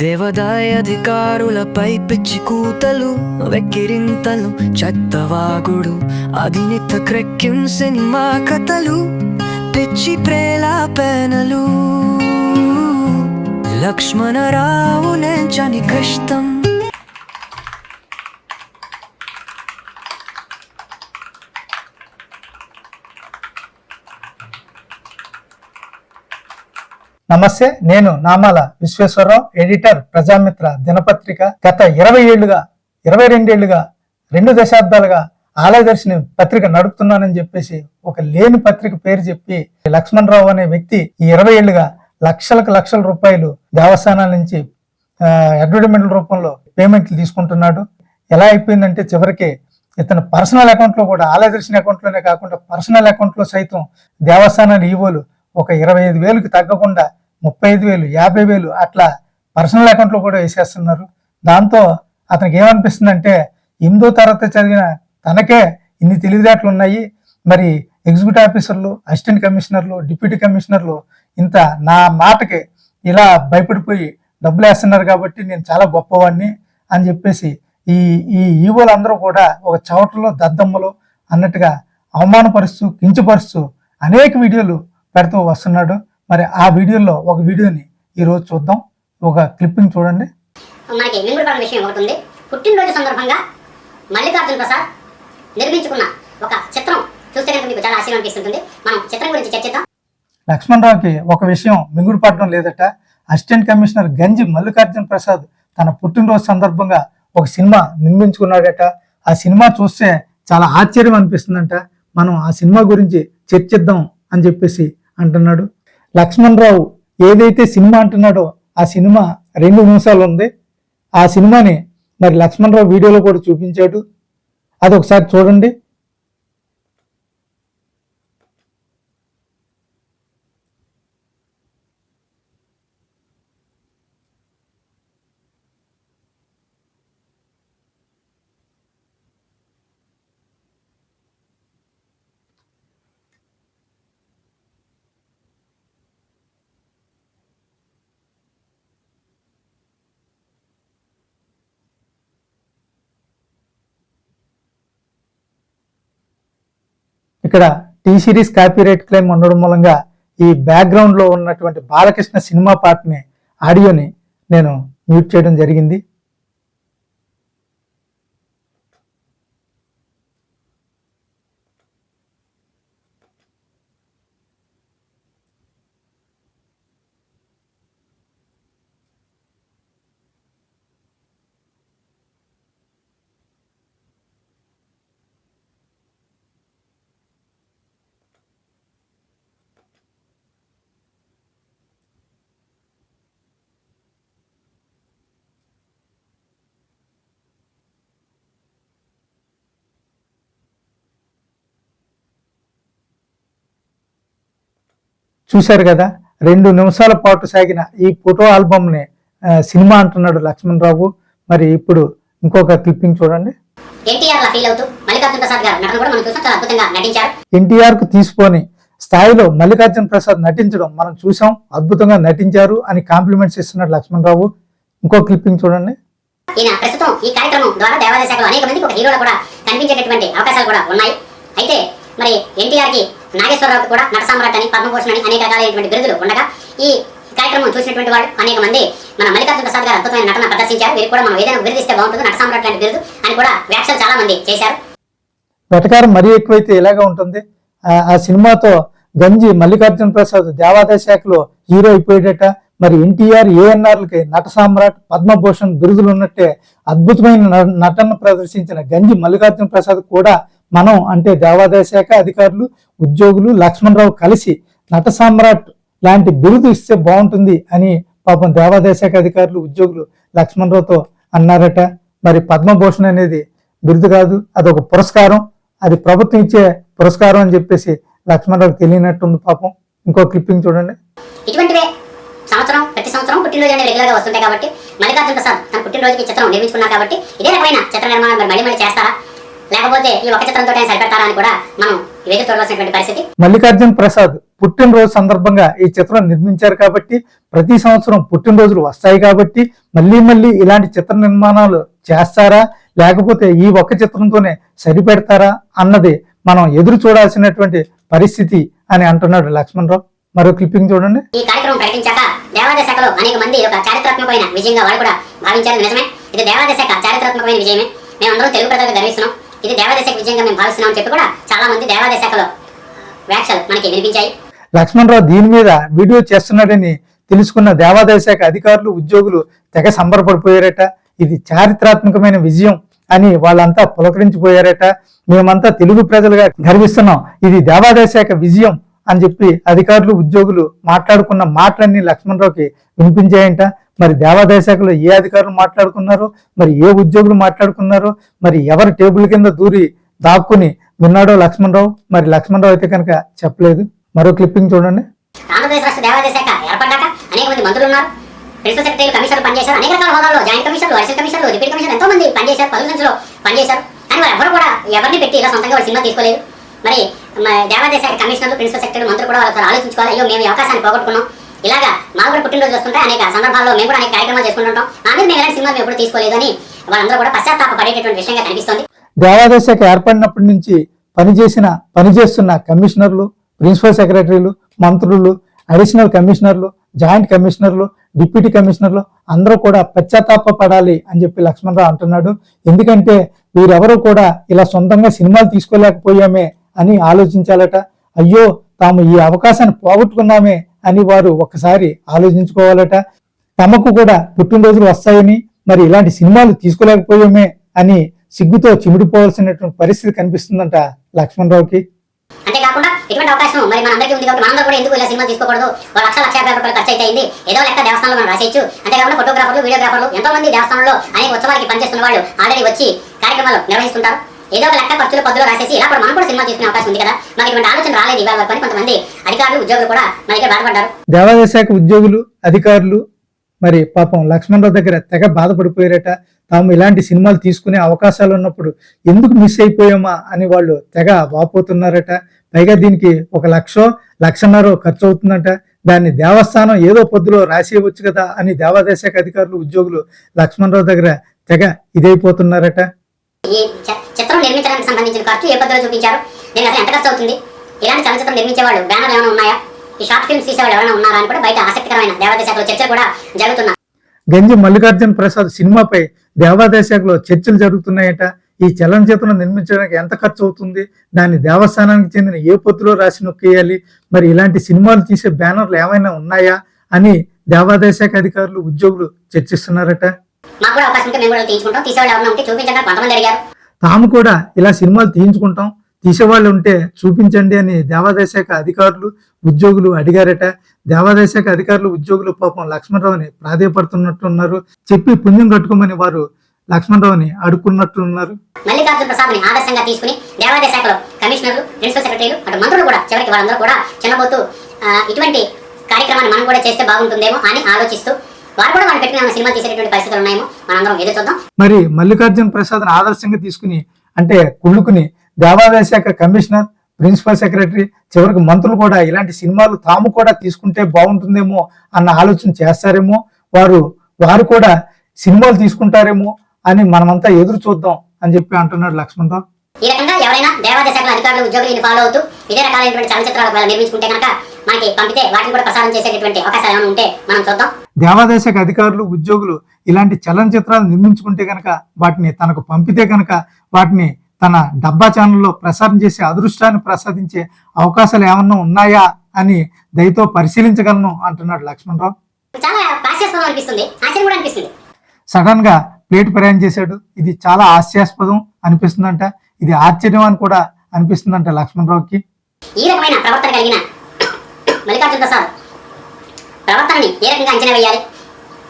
దేవదాయ అధికారులపై పిచ్చి కూతలు వెక్కిరింతలు చెత్తవాగుడు అధినిత క్రెక్కిం సినిమా కథలు పిచ్చి ప్రేలాపనలు. లక్ష్మణరావు నెంచని కష్టం. నమస్తే నేను నామాల విశ్వేశ్వరరావు ఎడిటర్ ప్రజామిత్ర దినపత్రిక గత ఇరవై ఏళ్ళుగా ఇరవై రెండేళ్ళుగా రెండు దశాబ్దాలుగా ఆలయదర్శిని పత్రిక నడుపుతున్నానని చెప్పేసి ఒక లేని పత్రిక పేరు చెప్పి లక్ష్మణరావు అనే వ్యక్తి ఈ ఇరవై ఏళ్ళుగా లక్షలకు లక్షల రూపాయలు దేవస్థానాల నుంచి అడ్వర్టైజ్మెంట్ల రూపంలో పేమెంట్లు తీసుకుంటున్నాడు. ఎలా అయిపోయిందంటే చివరికి ఇతను పర్సనల్ అకౌంట్లో కూడా ఆలయ దర్శన కాకుండా పర్సనల్ అకౌంట్లో సైతం దేవస్థానాలు ఈవోలు ఒక ఇరవై ఐదు వేలకు తగ్గకుండా ముప్పై ఐదు వేలు యాభై వేలు అట్లా పర్సనల్ అకౌంట్లో కూడా వేసేస్తున్నారు. దాంతో అతనికి ఏమనిపిస్తుందంటే ఎనిమిదో తరగతి చదివిన తనకే ఇన్ని తెలివితేటలు ఉన్నాయి. మరి ఎగ్జిక్యూటివ్ ఆఫీసర్లు అసిస్టెంట్ కమిషనర్లు డిప్యూటీ కమిషనర్లు ఇంత నా మాటకి ఇలా భయపడిపోయి డబ్బులు వేస్తున్నారు కాబట్టి నేను చాలా గొప్పవాడిని అని చెప్పేసి ఈ ఈ ఈవోలు అందరూ కూడా ఒక చవటలో దద్దమ్మలో అన్నట్టుగా అవమానపరుస్తూ కించపరుస్తూ అనేక వీడియోలు పెడుతూ వస్తున్నాడు. మరి ఆ వీడియోలో ఒక వీడియోని ఈరోజు చూద్దాం. ఒక క్లిప్పింగ్ చూడండి. మనకి మింగుడుపడిన విషయం ఒకటి ఉంది. పుట్టినరోజు సందర్భంగా మల్లికార్జున ప్రసాద్ నిర్మించుకున్న ఒక చిత్రం చూస్తే కనుక మీకు చాలా ఆశ్చర్యం అనిపిస్తుంటుంది. మనం చిత్రం గురించి చర్చిద్దాం. లక్ష్మణరావుకి ఒక విషయం మింగుడు పడడం లేదట. అసిస్టెంట్ కమిషనర్ గంజి మల్లికార్జున ప్రసాద్ తన పుట్టినరోజు సందర్భంగా ఒక సినిమా నిర్మించుకున్నాడట. ఆ సినిమా చూస్తే చాలా ఆశ్చర్యం అనిపిస్తుందంట. మనం ఆ సినిమా గురించి చర్చిద్దాం అని చెప్పేసి అంటున్నాడు. లక్ష్మణరావు ఏదైతే సినిమా అంటున్నాడో ఆ సినిమా రెండు నిమిషాలు ఉంది. ఆ సినిమాని మరి లక్ష్మణరావు వీడియోలో కూడా చూపించాడు. అది ఒకసారి చూడండి. ఇక్కడ టీ సిరీస్ కాపీరైట్ క్లెయిమ్ ఉండడం మూలంగా ఈ బ్యాక్గ్రౌండ్లో ఉన్నటువంటి బాలకృష్ణ సినిమా పాటని ఆడియోని నేను మ్యూట్ చేయడం జరిగింది. చూశారు కదా రెండు నిమిషాల పాటు సాగిన ఈ ఫోటో ఆల్బమ్ని ఆ, సినిమా అంటున్నాడు లక్ష్మణరావు. మరి ఇప్పుడు ఇంకొక క్లిప్పింగ్ చూడండి. ఎన్టీఆర్కు తీసుకొని స్థాయిలో మల్లికార్జున ప్రసాద్ నటించడం మనం చూసాం. అద్భుతంగా నటించారు అని కాంప్లిమెంట్స్ ఇస్తున్నాడు లక్ష్మణరావు. ఇంకో క్లిప్పింగ్ చూడండి. ఈయన ప్రస్తుతం ఈ కార్యక్రమం ద్వారా దేవాదాయ శాఖలో అనేక మందికి ఒక హీరోలు కూడా కనిపించేటటువంటి అవకాశాలు కూడా ఉన్నాయి. అయితే మరి ఎన్టీఆర్కి నాగేశ్వరరావుకి కూడా నట సామ్రాట్ అని పద్మభూషణ్ అని అనేక రకాలైనటువంటి బిరుదులు ఉండగా ఈ కార్యక్రమం చూసినటువంటి వాళ్ళు అనేక మంది మన మల్లికార్జున ప్రసాద్ గారు అద్భుతమైన నటన ప్రదర్శించారు. వీరికి కూడా మనం ఏదైనా బిరుదిస్తే బాగుంటుంది. నట సామ్రాట్ లాంటి బిరుదు అని కూడా వ్యాఖ్యలు చాలా మంది చేశారు. వెటకారం మరీ ఎక్కువైతే ఇలాగే ఉంటుంది? ఆ- సినిమాతో గంజి మల్లికార్జున ప్రసాద్ దేవాదాయ శాఖలో హీరో అయిపోయేటట. మరి ఎన్టీఆర్ ఏఎన్ఆర్లకి నట సామ్రాట్ పద్మభూషణ్ బిరుదులు ఉన్నట్టే అద్భుతమైన నటన ప్రదర్శించిన గంజి మల్లికార్జున ప్రసాద్ కూడా మనం అంటే దేవాదాయ శాఖ అధికారులు ఉద్యోగులు లక్ష్మణరావు కలిసి నట సామ్రాట్ లాంటి బిరుదు ఇస్తే బాగుంటుంది అని పాపం దేవాదాయ శాఖ అధికారులు ఉద్యోగులు లక్ష్మణరావుతో అన్నారట. మరి పద్మభూషణ్ అనేది బిరుదు కాదు అదొక పురస్కారం. అది ప్రభుత్వం ఇచ్చే పురస్కారం అని చెప్పేసి లక్ష్మణరావుకి తెలియనట్టుంది పాపం. ఇంకో క్లిప్పింగ్ చూడండి. ఇటువంటివే సంవత్సరం ప్రతి సంవత్సరం పుట్టినరోజు అనేది రెగ్యులర్గా వస్తుంటాయి కాబట్టి మల్లికార్జున ప్రసాద్ తన పుట్టినరోజుకి చిత్రం నిర్మించుకున్నారు కాబట్టి ఇదే రకమైన చిత్ర నిర్మాణం మరి మళ్ళీ మళ్ళీ చేస్తారా? లేకపోతే ఈ ఒక చిత్రంతో సరిపెడతారా అని కూడా మనం ఎదురు చూడవలసినటువంటి పరిస్థితి. మల్లికార్జున ప్రసాద్ పుట్టినరోజు సందర్భంగా ఈ చిత్రం నిర్మించారు కాబట్టి ప్రతి సంవత్సరం పుట్టినరోజులు వస్తాయి కాబట్టి మళ్ళీ మళ్ళీ ఇలాంటి చిత్ర నిర్మాణాలు చేస్తారా? లేకపోతే ఈ ఒక్క చిత్రంతోనే సరిపెడతారా? అన్నది మనం ఎదురు చూడాల్సినటువంటి పరిస్థితి అని అంటున్నాడు లక్ష్మణరావు. మరో క్లిప్పింగ్ చూడండి. ఈ కార్యక్రమం ప్రకటించాక దేవాదాయ శాఖలో అనేక మంది ఒక చారిత్రాత్మకమైన విజయంగా వాళ్ళు కూడా భావించారు. నిజమే. ఇది దేవాదాయ శాఖ చారిత్రాత్మకమైన విజయమే. మేమందరం తెలుగు ప్రజలకు గర్విస్తున్నాం. ఇది దేవాదాయ విజయంగా మేము భావిస్తున్నాం చెప్పి కూడా చాలా మంది దేవాదాయ శాఖలో వ్యాఖ్యలు మనకి వినిపించాయి. లక్ష్మణరావు దీని మీద వీడియో చేస్తున్నాడని తెలుసుకున్న దేవాదాయ శాఖ అధికారులు ఉద్యోగులు తెగ సంబరపడిపోయారట. ఇది చారిత్రాత్మకమైన విజయం అని వాళ్ళంతా పులకరించిపోయారట. మేమంతా తెలుగు ప్రజలుగా గర్విస్తున్నాం. ఇది దేవాదాయ శాఖ విజయం అని చెప్పి అధికారులు ఉద్యోగులు మాట్లాడుకున్న మాటలన్నీ లక్ష్మణరావుకి వినిపించాయంట. మరి దేవాదాయ శాఖలో ఏ అధికారులు మాట్లాడుకున్నారు మరి ఏ ఉద్యోగులు మాట్లాడుకున్నారు మరి ఎవరు టేబుల్ కింద దూరి దాక్కుని విన్నాడో లక్ష్మణరావు? మరి లక్ష్మణరావు అయితే కనుక చెప్పలేదు. మరో క్లిప్పింగ్ చూడండి. ఆంధ్రప్రదేశ్ రాష్ట్ర దేవాదాయ శాఖ ఏర్పడ్డాక అనేక మంది మంత్రులు ఉన్నారు. ప్రిన్సిపల్ సెక్రటరీ కమిషనర్ పనిచేశారు. అనేక రకాల హోదాల్లో జాయింట్ కమిషనర్లు అడిషనల్ కమిషనర్లు డిప్యూటీ కమిషనర్ ఎంతో మంది పనిచేశారు. పలు సంఖ్యలో పనిచేశారు. కానీ వారు ఎవరు కూడా ఎవరిని పెట్టి ఇలా సొంతంగా వాళ్ళు సినిమా తీసుకోలేదు. మరి మ- దేవాదాయ శాఖ కమిషనర్లు ప్రిన్సిపల్ సెక్రటరీ మంత్రులు కూడా వాళ్ళకి ఆలోచించుకోవాలి. అయ్యో మేము ఈ అవకాశాన్ని పోగొట్టుకున్నాం. ఇలాగా మాకు కూడా పుట్టినరోజు వస్తుంటే అనేక సందర్భాల్లో మేము కూడా అనేక కార్యక్రమాలు చేసుకుంటుంటాం మా మీద మేము ఎలాంటి సినిమాలు ఎప్పుడు తీసుకోలేదు అని వాళ్ళందరూ కూడా పశ్చాత్తాప పడేటటువంటి విషయంగా కనిపిస్తుంది. దేవాదాయ శాఖ ఏర్పడినప్పటి నుంచి పనిచేసిన పనిచేస్తున్న కమిషనర్లు ప్రిన్సిపల్ సెక్రటరీలు మంత్రులు అడిషనల్ కమిషనర్లు జాయింట్ కమిషనర్లు డిప్యూటీ కమిషనర్లు అందరూ కూడా పశ్చాత్తాప పడాలి అని చెప్పి లక్ష్మణరావు అంటున్నాడు. ఎందుకంటే వీరెవరూ కూడా ఇలా సొంతంగా సినిమాలు తీసుకోలేకపోయామే అని ఆలోచించాలట. అయ్యో తాము ఈ అవకాశాన్ని పోగొట్టుకున్నామే అని వారు ఒక్కసారి ఆలోచించుకోవాలట. తమకు కూడా పుట్టినరోజులు వస్తాయని మరి ఇలాంటి సినిమాలు తీసుకోలేకపోయామే అని సిగ్గుతో చిమిడిపోవాల్సినటువంటి పరిస్థితి కనిపిస్తుందంట లక్ష్మణరావుకి. అంతేకాకుండా ఇటువంటి అవకాశం మరి మన అందరికీ ఉంది కాబట్టి మనందరూ కూడా ఎందుకు ఇలా సినిమా తీసుకోకూడదు? ఒక లక్ష లక్ష యాభై రూపాయలు ఖర్చు అయితే అయింది. ఏదో లెక్క దేవస్థానంలో మనం రాసేయచ్చు. అంతేకాకుండా ఫోటోగ్రాఫర్లు వీడియోగ్రాఫర్లు ఎంతో మంది దేవస్థానంలో అనేక ఉత్సవాలకి పనిచేస్తున్న వాళ్ళు ఆల్రెడీ వచ్చి కార్యక్రమాలు నిర్వహిస్తుంటారు. ఏదో ఒక లెక్క ఖర్చులు పద్దులు రాసేసి ఇలా కూడా మనం కూడా సినిమా తీసుకునే అవకాశం ఉంది కదా. మాకు ఇటువంటి ఆలోచన రాలేదు ఇవాళ వరకు కొంతమంది అధికారులు ఉద్యోగులు కూడా మన దగ్గర బాధపడ్డారు. దేవాదాయ శాఖ ఉద్యోగులు అధికారులు మరి పాపం లక్ష్మణరావు దగ్గర తెగ బాధపడిపోయారట. తాము ఇలాంటి సినిమాలు తీసుకునే అవకాశాలు ఉన్నప్పుడు ఎందుకు మిస్ అయిపోయామా అని వాళ్ళు తెగ వాపోతున్నారట. పైగా దీనికి ఒక లక్షో లక్షన్నర ఖర్చు అవుతుందంట. దాన్ని దేవస్థానం ఏదో పొద్దులో రాసేయవచ్చు కదా అని దేవాదాయ శాఖ అధికారులు ఉద్యోగులు లక్ష్మణరావు దగ్గర తెగ ఇదైపోతున్నారట. చిత్రం నిర్మించడానికి సంబంధించిన ఖర్చు ఏ పద్ధతిలో చూపించారు? దీనికి అసలు ఎంత ఖర్చు అవుతుంది? ఇలాంటి చలనచిత్రం నిర్మించే వాళ్ళు బ్యానర్లు ఏమైనా ఉన్నాయా? ఈ షార్ట్ ఫిల్మ్స్ తీసేవాళ్ళు ఎవరైనా ఉన్నారా అని కూడా బయట ఆసక్తికరమైన దేవాదాయ శాఖలో చర్చలు కూడా జరుగుతున్నాయి. గంజి మల్లికార్జున ప్రసాద్ సినిమాపై దేవాదాయ శాఖలో చర్చలు జరుగుతున్నాయట. ఈ చలనచిత్రం నిర్మించడానికి ఎంత ఖర్చు అవుతుంది? దాన్ని దేవస్థానానికి చెందిన ఏ పొత్తులో రాసి నొక్కేయాలి? మరి ఇలాంటి సినిమాలు తీసే బ్యానర్లు ఏమైనా ఉన్నాయా? అని దేవాదాయ శాఖ అధికారులు ఉద్యోగులు చర్చిస్తున్నారట. మాకు కూడా అవకాశం ఉంటే మేము కూడా తీయించుకుంటాం. తీసేవాళ్ళు ఎవరైనా ఉంటే చూపించండి అని కొంతమంది అడిగారు. తాము కూడా ఇలా సినిమాలు తీయించుకుంటాం. తీసేవాళ్ళు ఉంటే చూపించండి అని దేవాదాయ శాఖ అధికారులు ఉద్యోగులు అడిగారట. దేవాదాయ శాఖ అధికారులు ఉద్యోగులు పాపం లక్ష్మణరావుని ప్రాధేయపడుతున్నట్టున్నారు. చెప్పి పుణ్యం కట్టుకోమని వారు లక్ష్మణరావుని అడుక్కున్నట్లున్నారు మల్లికార్జున ప్రసాద్ని ఆదర్శంగా తీసుకుని దేవాదాయ శాఖలో కమిషనర్లు ప్రిన్సిపల్ సెక్రటరీలు అటు మంత్రులు కూడా చివరికి వాళ్ళందరూ కూడా చిన్నబోతూ ఇటువంటి కార్యక్రమాన్ని మనం కూడా చేస్తే బాగుంటుందేమో అని ఆలోచిస్తూ వారు కూడా వాళ్ళు పెట్టిన సినిమా తీసేటటువంటి పరిస్థితులు ఉన్నాయేమో మనందరం ఎదురు చూద్దాం. మరి మల్లికార్జున ప్రసాద్ని ఆదర్శంగా తీసుకుని అంటే కుళ్ళుకుని దేవాదాయ శాఖ కమిషనర్ ప్రిన్సిపల్ సెక్రటరీ చివరికి మంత్రులు కూడా ఇలాంటి సినిమాలు తాము కూడా తీసుకుంటే బాగుంటుందేమో అన్న ఆలోచన చేస్తారేమో వారు వారు కూడా సినిమాలు తీసుకుంటారేమో అని మనమంతా ఎదురు చూద్దాం అని చెప్పి అంటున్నాడు లక్ష్మణరావు. ఈ రకంగా ఎవరైనా దేవాదాయ శాఖల అధికారులు ఉద్యోగులు ఫాలో అవుతూ ఇదే రకాలైనటువంటి చలనచిత్రాలు నిర్మించుకుంటే కనుక మనకి పంపితే వాటిని కూడా ప్రసారం చేసేటటువంటి అవకాశాలు ఏమైనా ఉంటే మనం చూద్దాం. దేవాదాయ శాఖ అధికారులు ఉద్యోగులు ఇలాంటి చలనచిత్రాలు నిర్మించుకుంటే కనుక వాటిని తనకు పంపితే కనుక వాటిని తన డబ్బా ఛానల్లో ప్రసారం చేసే అదృష్టాన్ని ప్రసాదించే అవకాశాలు ఏమన్నా ఉన్నాయా అని దయతో పరిశీలించగలను అంటున్నాడు లక్ష్మణరావు. సడన్గా ప్లేట్ ప్రయాణం చేశాడు. ఇది చాలా హాస్యాస్పదం అనిపిస్తుందంట. ఇది ఆశ్చర్యం అని కూడా అనిపిస్తుందంట లక్ష్మణరావుకి. ఈ రకమైన ప్రవర్తన కలిగిన మల్లికార్జున ప్రసాద్. ప్రవర్తనని ఏ రకంగా అంచనా వేయాలి?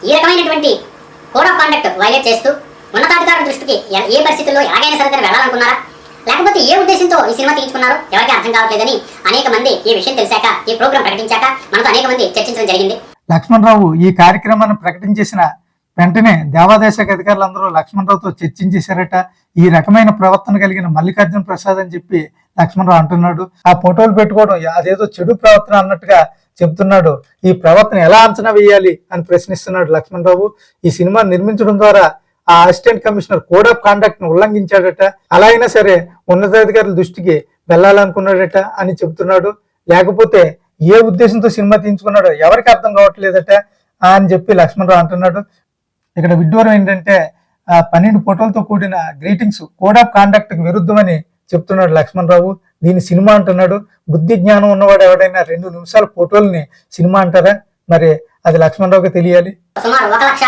ఈ రకమైనటువంటి కోడ్ ఆఫ్ కాండక్ట్ వైలేట్ చేస్తూ ఉన్నతాధికారుల దృష్టికి ఏ పరిస్థితుల్లో ఎలాగైనా సరే వెళ్ళాలనుకున్నారా? లేకపోతే ఏ ఉద్దేశంతో ఈ సినిమా తీయించుకున్నారు? ఎవరికి అర్థం కావట్లేదని అనేక మంది ఈ విషయం తెలిసాక ఈ ప్రోగ్రాం ప్రకటించాక మనతో అనేక మంది చర్చించడం జరిగింది. లక్ష్మణరావు ఈ కార్యక్రమాన్ని ప్రకటించేసిన వెంటనే దేవాదాయ శాఖ అధికారులందరూ లక్ష్మణరావుతో చర్చించేశారట. ఈ రకమైన ప్రవర్తన కలిగిన మల్లికార్జున ప్రసాద్ అని చెప్పి లక్ష్మణరావు అంటున్నాడు. ఆ ఫోటోలు పెట్టుకోవడం అదేదో చెడు ప్రవర్తన అన్నట్టుగా చెప్తున్నాడు. ఈ ప్రవర్తన ఎలా అంచనా వేయాలి అని ప్రశ్నిస్తున్నాడు లక్ష్మణరావు ఈ సినిమా నిర్మించడం ద్వారా ఆ అసిస్టెంట్ కమిషనర్ కోడ్ ఆఫ్ కాండక్ట్ను ఉల్లంఘించాడట. అలా అయినా సరే ఉన్నతాధికారుల దృష్టికి వెళ్ళాలనుకున్నాడట అని చెబుతున్నాడు. లేకపోతే ఏ ఉద్దేశంతో సినిమా తీయించుకున్నాడో ఎవరికి అర్థం కావట్లేదట అని చెప్పి లక్ష్మణరావు అంటున్నాడు. ఇక్కడ విడ్డూరం ఏంటంటే ఆ పన్నెండు ఫోటోలతో కూడిన గ్రీటింగ్స్ కోడ్ ఆఫ్ కాండక్ట్ విరుద్ధమని చెప్తున్నాడు లక్ష్మణరావు. దీని సినిమా అంటున్నాడు. బుద్ధి జ్ఞానం ఉన్నవాడు ఎవడైనా రెండు నిమిషాల ఫోటోల్ని సినిమా అంటారా? మరి అది లక్ష్మణరావుకి తెలియాలి. సుమారు ఒక లక్ష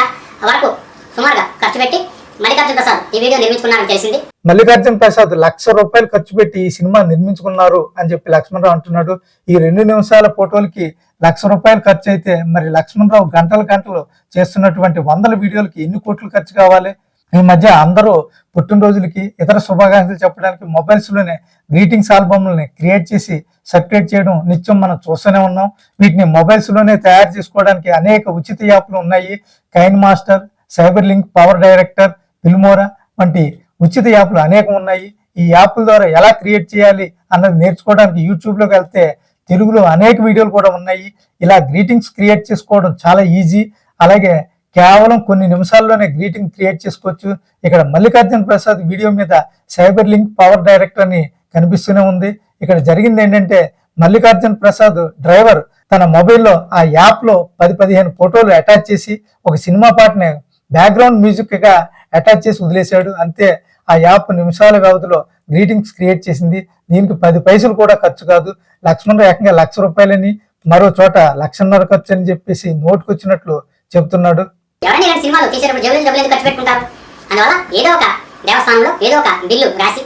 వరకు సుమారుగా ఖర్చు పెట్టి మల్లికార్జున ప్రసాద్ ఈ వీడియో నిర్మించుకున్నారని తెలిసింది. మల్లికార్జున ప్రసాద్ లక్ష రూపాయలు ఖర్చు పెట్టి ఈ సినిమా నిర్మించుకున్నారు అని చెప్పి లక్ష్మణరావు అంటున్నాడు. ఈ రెండు నిమిషాల ఫోటోలకి లక్ష రూపాయలు ఖర్చు అయితే మరి లక్ష్మణరావు గంటల గంటలు చేస్తున్నటువంటి వందల వీడియోలకి ఎన్ని కోట్లు ఖర్చు కావాలి? ఈ మధ్య అందరూ పుట్టినరోజులకి ఇతర శుభాకాంక్షలు చెప్పడానికి మొబైల్స్లోనే గ్రీటింగ్స్ ఆల్బమ్లని క్రియేట్ చేసి సర్క్యులేట్ చేయడం నిత్యం మనం చూస్తూనే ఉన్నాం. వీటిని మొబైల్స్లోనే తయారు చేసుకోవడానికి అనేక ఉచిత యాప్లు ఉన్నాయి. KineMaster CyberLink PowerDirector Filmora వంటి ఉచిత యాప్లు అనేకం ఉన్నాయి. ఈ యాప్ల ద్వారా ఎలా క్రియేట్ చేయాలి అన్నది నేర్చుకోవడానికి యూట్యూబ్లోకి వెళ్తే తెలుగులో అనేక వీడియోలు కూడా ఉన్నాయి. ఇలా గ్రీటింగ్స్ క్రియేట్ చేసుకోవడం చాలా ఈజీ. అలాగే కేవలం కొన్ని నిమిషాల్లోనే గ్రీటింగ్ క్రియేట్ చేసుకోవచ్చు. ఇక్కడ మల్లికార్జున ప్రసాద్ వీడియో మీద సైబర్ లింక్ పవర్ డైరెక్టర్ అని కనిపిస్తూనే ఉంది. ఇక్కడ జరిగింది ఏంటంటే మల్లికార్జున ప్రసాద్ డ్రైవర్ తన మొబైల్లో ఆ యాప్లో పది పదిహేను ఫోటోలు అటాచ్ చేసి ఒక సినిమా పాటని బ్యాక్గ్రౌండ్ మ్యూజిక్గా అటాచ్ చేసి వదిలేశాడు. అంతే ఆ యాప్ నిమిషాల వ్యవధిలో గ్రీటింగ్స్ క్రియేట్ చేసింది. దీనికి పది పైసలు కూడా ఖర్చు కాదు. లక్ష్మణ్ ఏకంగా లక్ష రూపాయలని మరో చోట లక్షన్నర ఖర్చు అని చెప్పేసి నోటుకొచ్చినట్లు చెప్తున్నాడు ఎవరైనా ఇలాంటి సినిమాలు తీసేటప్పుడు జోబులు డబ్బులు ఎందుకు ఖర్చు పెట్టుకుంటారు? అందువల్ల ఏదో ఒక దేవస్థానంలో ఏదో ఒక బిల్లు రాసి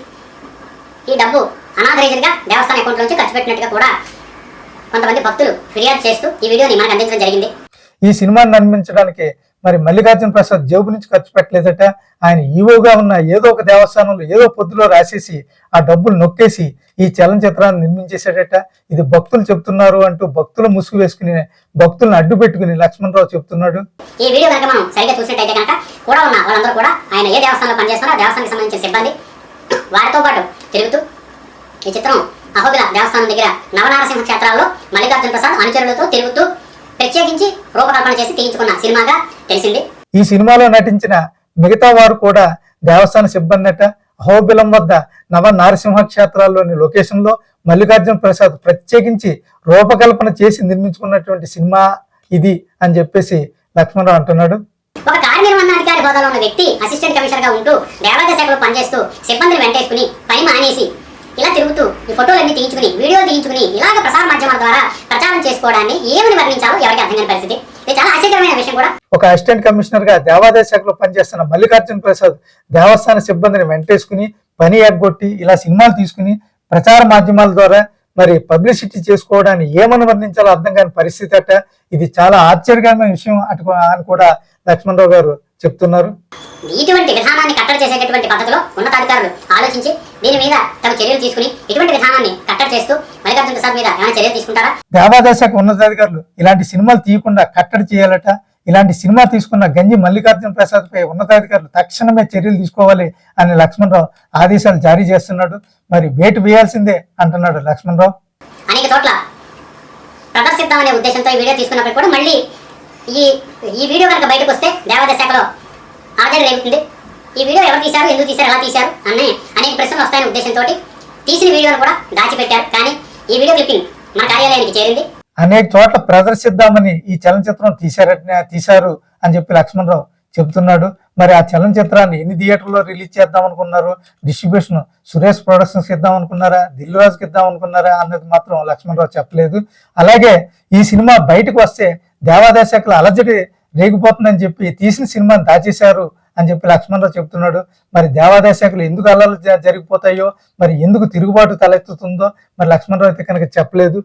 ఈ డబ్బు అనాథరైజ్డ్గా దేవస్థానం అకౌంట్ నుంచి ఖర్చు పెట్టినట్టుగా కూడా కొంతమంది భక్తులు ఫిర్యాదు చేస్తూ ఈ వీడియోని మనకు అందించడం జరిగింది. ఈ సినిమాని నిర్మించడానికి మరి మల్లికార్జున ప్రసాద్ జేబు నుంచి ఖర్చు పెట్టలేదట. ఆయన ఈవోగా ఉన్న ఏదో ఒక దేవస్థానంలో ఏదో పొద్దులో రాసేసి ఆ డబ్బులు నొక్కేసి ఈ చలనచిత్రాన్ని నిర్మించేశాడట. ఇది భక్తులు చెప్తున్నారు అంటూ భక్తులు ముసుగు వేసుకుని భక్తులను అడ్డు పెట్టుకుని లక్ష్మణరావు చెప్తున్నాడు. ఈ వీడియో కనుక మనం సరిగ్గా చూసినట్టయితే కనుక కూడా ఉన్న వాళ్ళందరూ కూడా ఆయన ఏ దేవస్థానంలో పనిచేస్తున్నారో ఆ దేవస్థానానికి సంబంధించిన సిబ్బంది వారితో పాటు తిరుగుతూ ఈ చిత్రం అహోబిల దేవస్థానం దగ్గర నవనారసింహ క్షేత్రాల్లో మల్లికార్జున ప్రసాద్ అనుచరులతో తిరుగుతూ ప్రత్యేకించి రూపకల్పన చేసి తీయించుకున్న సినిమాగా తెలిసింది. ఈ సినిమాలో నటించిన మిగతా వారు కూడా దేవస్థాన సిబ్బంది అట అహోబిలం వద్ద నవ నారసింహ క్షేత్రాల్లోని లొకేషన్లో మల్లికార్జున ప్రసాద్ ప్రత్యేకించి రూపకల్పన చేసి నిర్మించుకున్నటువంటి సినిమా ఇది అని చెప్పేసి లక్ష్మణరావు అంటున్నాడు. ఒక కార్యనిర్వహణాధికారి హోదాలో ఉన్న వ్యక్తి అసిస్టెంట్ కమిషనర్గా ఉంటూ దేవాదాయ శాఖలో పనిచేస్తూ సిబ్బందిని వెంటేసుకుని పని మానేసి ఇలా తిరుగుతూ ఈ ఫోటోలన్నీ తీయించుకుని వీడియోలు తీయించుకుని ఇలాగ ప్రసార మాధ్యమాల ద్వారా ప్రచారం చేసుకోవడాన్ని ఏమని వర్ణించాలో ఎవరికి అర్థం కాని పరిస్థితి. ఇది చాలా ఆశ్చర్యకరమైన విషయం కూడా. ఒక అసిస్టెంట్ కమిషనర్గా దేవాదాయ శాఖలో పనిచేస్తున్న మల్లికార్జున ప్రసాద్ దేవస్థాన సిబ్బందిని వెంటేసుకుని పని ఎగ్గొట్టి ఇలా సినిమాలు తీసుకుని ప్రచార మాధ్యమాల ద్వారా మరి పబ్లిసిటీ చేసుకోవడాన్ని ఏమని వర్ణించాలో అర్థం కాని పరిస్థితి అట. ఇది చాలా ఆశ్చర్యకరమైన విషయం అటు అని కూడా లక్ష్మణరావు గారు చెప్తున్నారు. ఇటువంటి విధానాన్ని కట్టడి చేసేటటువంటి పద్ధతిలో ఉన్నతాధికారులు ఆలోచించి దీని మీద తగు చర్యలు తీసుకుని ఇటువంటి విధానాన్ని కట్టడి చేస్తూ మల్లికార్జున ప్రసాద్ మీద ఏమైనా చర్యలు తీసుకుంటారా? దేవాదాయ శాఖ ఉన్నతాధికారులు ఇలాంటి సినిమాలు తీయకుండా కట్టడి చేయాలట. ఇలాంటి సినిమా తీసుకున్న గంజి మల్లికార్జున ప్రసాద్ పై ఉన్నతాధికారులు తక్షణమే చర్యలు తీసుకోవాలి అని లక్ష్మణరావు ఆదేశాలు జారీ చేస్తున్నాడు. మరి వేటు వేయాల్సిందే అంటున్నాడు లక్ష్మణరావు. అనేక చోట్ల ప్రదర్శిద్దామనే ఉద్దేశంతో ఈ వీడియో తీసుకున్నప్పుడు కూడా మళ్ళీ ఈ ఈ వీడియో కనుక బయటకు వస్తే దేవాదాయ శాఖలో రేగుతుంది. ఈ వీడియో ఎవరు తీశారు ఎందుకు తీశారు ఎలా తీశారు అనే అనేక ప్రశ్నలు వస్తాయనే ఉద్దేశంతో తీసిన వీడియోను కూడా దాచిపెట్టారు. కానీ ఈ వీడియో క్లిప్పింగ్ మా కార్యాలయానికి చేరింది. అనేక చోట్ల ప్రదర్శిద్దామని ఈ చలనచిత్రం తీశారట తీశారు అని చెప్పి లక్ష్మణరావు చెప్తున్నాడు మరి ఆ చలనచిత్రాన్ని ఎన్ని థియేటర్లో రిలీజ్ చేద్దాం అనుకున్నారు? డిస్ట్రిబ్యూషన్ సురేష్ ప్రొడక్షన్స్ ఇద్దాం అనుకున్నారా? దిల్రాజుకి ఇద్దాం అనుకున్నారా? అన్నది మాత్రం లక్ష్మణరావు చెప్పలేదు. అలాగే ఈ సినిమా బయటకు వస్తే దేవాదాయ అలజడి రేగిపోతుందని చెప్పి తీసిన సినిమాని దాచేశారు అని చెప్పి లక్ష్మణరావు చెప్తున్నాడు మరి దేవాదర్శాఖలు ఎందుకు అల్లలు జరిగిపోతాయో మరి ఎందుకు తిరుగుబాటు తలెత్తుతుందో మరి లక్ష్మణరావు అయితే కనుక చెప్పలేదు.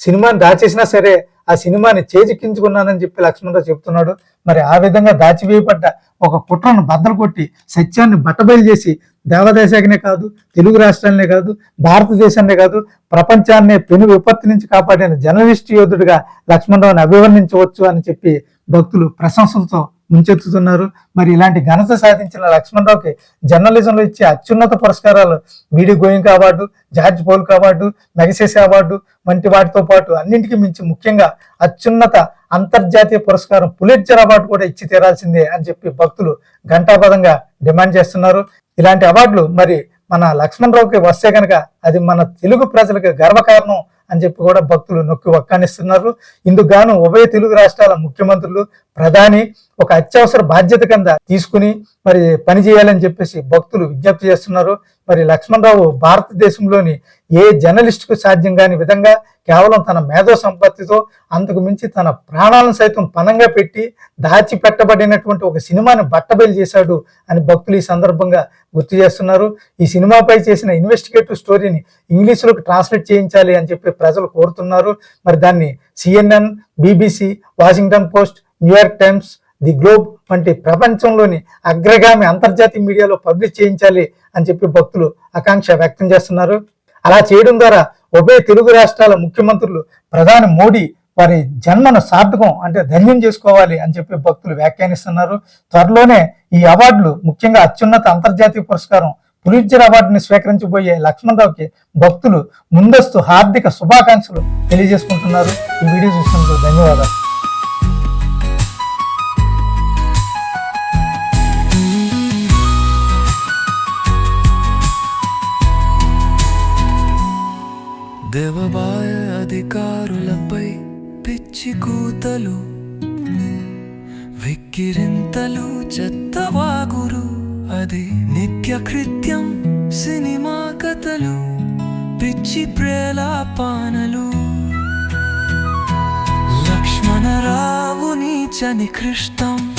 సినిమాని దాచేసినా సరే ఆ సినిమాని చేజిక్కించుకున్నానని చెప్పి లక్ష్మణరావు చెప్తున్నాడు. మరి ఆ విధంగా దాచివేయబడ్డ ఒక కుట్రను బద్దలు కొట్టి సత్యాన్ని బట్టబయలు చేసి దేవాదాయ కాదు తెలుగు రాష్ట్రాలనే కాదు భారతదేశాన్నే కాదు ప్రపంచాన్నే పెను విపత్తు నుంచి కాపాడిన జర్నలిస్ట్ యోధుడిగా లక్ష్మణరావుని అభివర్ణించవచ్చు అని చెప్పి భక్తులు ప్రశంసలతో ముంచెత్తుతున్నారు. మరి ఇలాంటి ఘనత సాధించిన లక్ష్మణరావుకి జర్నలిజంలో ఇచ్చే అత్యున్నత పురస్కారాలు బీడీ going award George Polk award Magsaysay award వంటి వాటితో పాటు అన్నింటికి మించి ముఖ్యంగా అత్యున్నత అంతర్జాతీయ పురస్కారం పులిట్జర్ అవార్డు కూడా ఇచ్చి తీరాల్సిందే అని చెప్పి భక్తులు ఘంటాపదంగా డిమాండ్ చేస్తున్నారు. ఇలాంటి అవార్డులు మరి మన లక్ష్మణరావుకి వస్తే కనుక అది మన తెలుగు ప్రజలకు గర్వకారణం అని చెప్పి కూడా భక్తులు నొక్కి వక్కానిస్తున్నారు ఇందుకు గాను ఉభయ తెలుగు రాష్ట్రాల ముఖ్యమంత్రులు ప్రధాని ఒక అత్యవసర బాధ్యత కింద తీసుకుని మరి పని చేయాలని చెప్పేసి భక్తులు విజ్ఞప్తి చేస్తున్నారు. మరి లక్ష్మణరావు భారతదేశంలోని ఏ జర్నలిస్టుకు సాధ్యం కాని విధంగా కేవలం తన మేధో సంపత్తితో అంతకు మించి తన ప్రాణాలను సైతం పనంగా పెట్టి దాచి పెట్టబడినటువంటి ఒక సినిమాని బట్టబయలు చేశాడు అని భక్తులు ఈ సందర్భంగా గుర్తు చేస్తున్నారు. ఈ సినిమాపై చేసిన ఇన్వెస్టిగేటివ్ స్టోరీని ఇంగ్లీష్లోకి ట్రాన్స్లేట్ చేయించాలి అని చెప్పి ప్రజలు కోరుతున్నారు. మరి దాన్ని CNN BBC Washington Post New York Times the Globe వంటి ప్రపంచంలోని అగ్రగామి అంతర్జాతీయ మీడియాలో పబ్లిష్ చేయించాలి అని చెప్పి భక్తులు ఆకాంక్ష వ్యక్తం చేస్తున్నారు. అలా చేయడం ద్వారా ఉభయ తెలుగు రాష్ట్రాల ముఖ్యమంత్రులు ప్రధాని మోడీ వారి జన్మను సార్థకం అంటే ధన్యం చేసుకోవాలి అని చెప్పి భక్తులు వ్యాఖ్యానిస్తున్నారు. త్వరలోనే ఈ అవార్డులు ముఖ్యంగా అత్యున్నత అంతర్జాతీయ పురస్కారం పులిట్జర్ అవార్డుని స్వీకరించబోయే లక్ష్మణరావుకి భక్తులు ముందస్తు హార్దిక శుభాకాంక్షలు తెలియజేసుకుంటున్నారు. ఈ వీడియో చూసినందుకు ధన్యవాదాలు. దేవబాయ అధికారులపై పిచ్చి కూతలు విక్కిరింతలు చెత్తవాగురు. అది నిత్య కృత్యం సినిమా కథలు పిచ్చి ప్రేలాపానలు. లక్ష్మణరావుని చనికృష్టం